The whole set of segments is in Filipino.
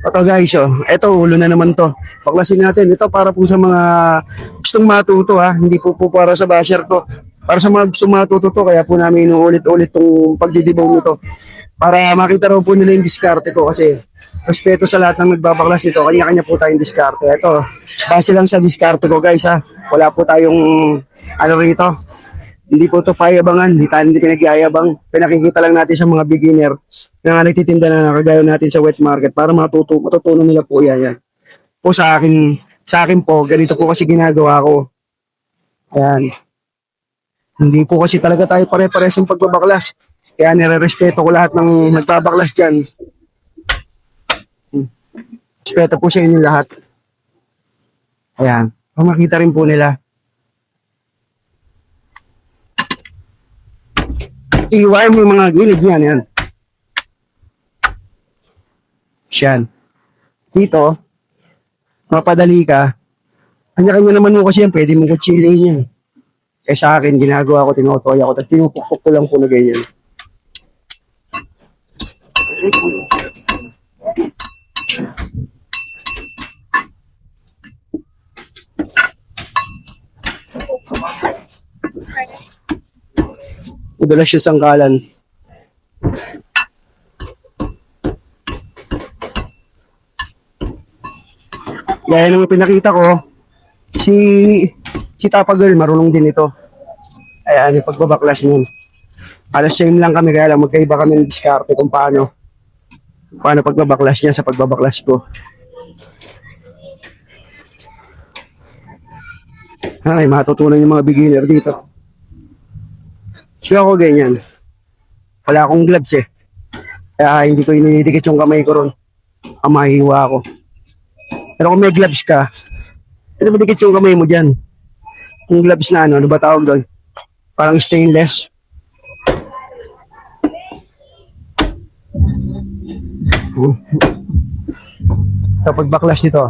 Ito guys, oh. Ito, ulo na naman to. Paklasin natin. Ito para po sa mga gustong matuto ha. Hindi po po para sa basher to. Para sa mga gustong matuto to. Kaya po namin inuulit-ulit tong pagdidibong nito. Para makita raw po nila yung diskarte ko kasi respeto sa lahat ng nagbabaklas ito. Kanya-kanya po tayong diskarte. Ito, base lang sa diskarte ko guys ha. Wala po tayong ano rito. Hindi po to payabangan, hindi tayo hindi pinagyayabang. Pinakikita lang natin sa mga beginner na nagtitinda na nakagayo natin sa wet market para matuto, matutunan nila po yan. yan. Po sa akin, sa akin po, ganito po kasi ginagawa ko. Ayan. Hindi po kasi talaga tayo pare-pares yung pagbabaklas. Kaya nire-respeto ko lahat ng nagbabaklas dyan. Respeto po sa inyo lahat. Ayan. Para makita rin po nila. I-wire mo yung mga gilid niyan, yan. Siyan. Dito, mapadali ka. Kanya-kanya naman mo kasi yan, pwede mo kutsilin yan. Eh sa akin, ginagawa ko, tinutoy ako, tapos pinupukpok ko lang po na ganyan. Madalas siya sangkalan. Gaya ng pinakita ko, si si Tapa Girl marunong din ito. Ayan, yung pagbabaklas nun. Alas same lang kami, kaya lang magkaiba kami ng diskarte kung paano paano pagbabaklas niya sa pagbabaklas ko. Ay, matutunan yung mga beginner dito. Siya ako ganyan. Wala akong gloves eh. Kaya hindi ko inidikit yung kamay ko ron. Ang mahiwa ako. Pero kung may gloves ka, ito madikit yung kamay mo dyan. Yung gloves na ano, ano ba tawag doon? Parang stainless. Hmm. Kapag baklas nito,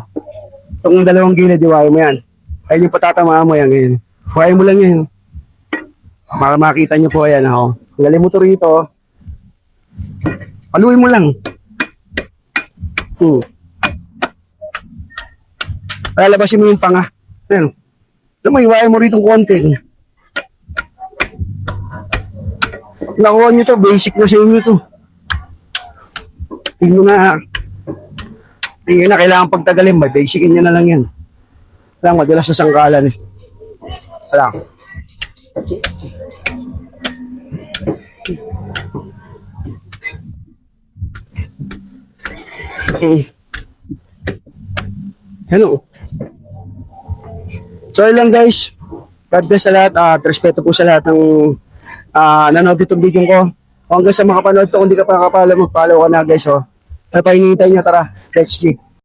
itong dalawang gilid, iwayo mo yan. Ayun yung patatamaan mo yan ngayon. Iwayo mo lang yan. Para makita nyo po yan ako. Tanggalin mo to rito. Paluin mo lang. Hmm. Lalabasin mo yung panga. Ayan. Lumayiwain mo rito konti. Nakuha nyo to, basic na sa inyo to. Mo na, hindi na kailangan pagtagalin, may basicin nyo na lang yan. Lang, madalas sa sangkalan eh. Wala. Eh. Hello. So yun lang guys. God bless sa lahat. At respeto po sa lahat ng uh, nanood itong video ko. O hanggang sa makapanood to, kung di ka pa kapala, mag-follow ka na guys. Oh. Ano pa hinihintay niya? Tara, let's go.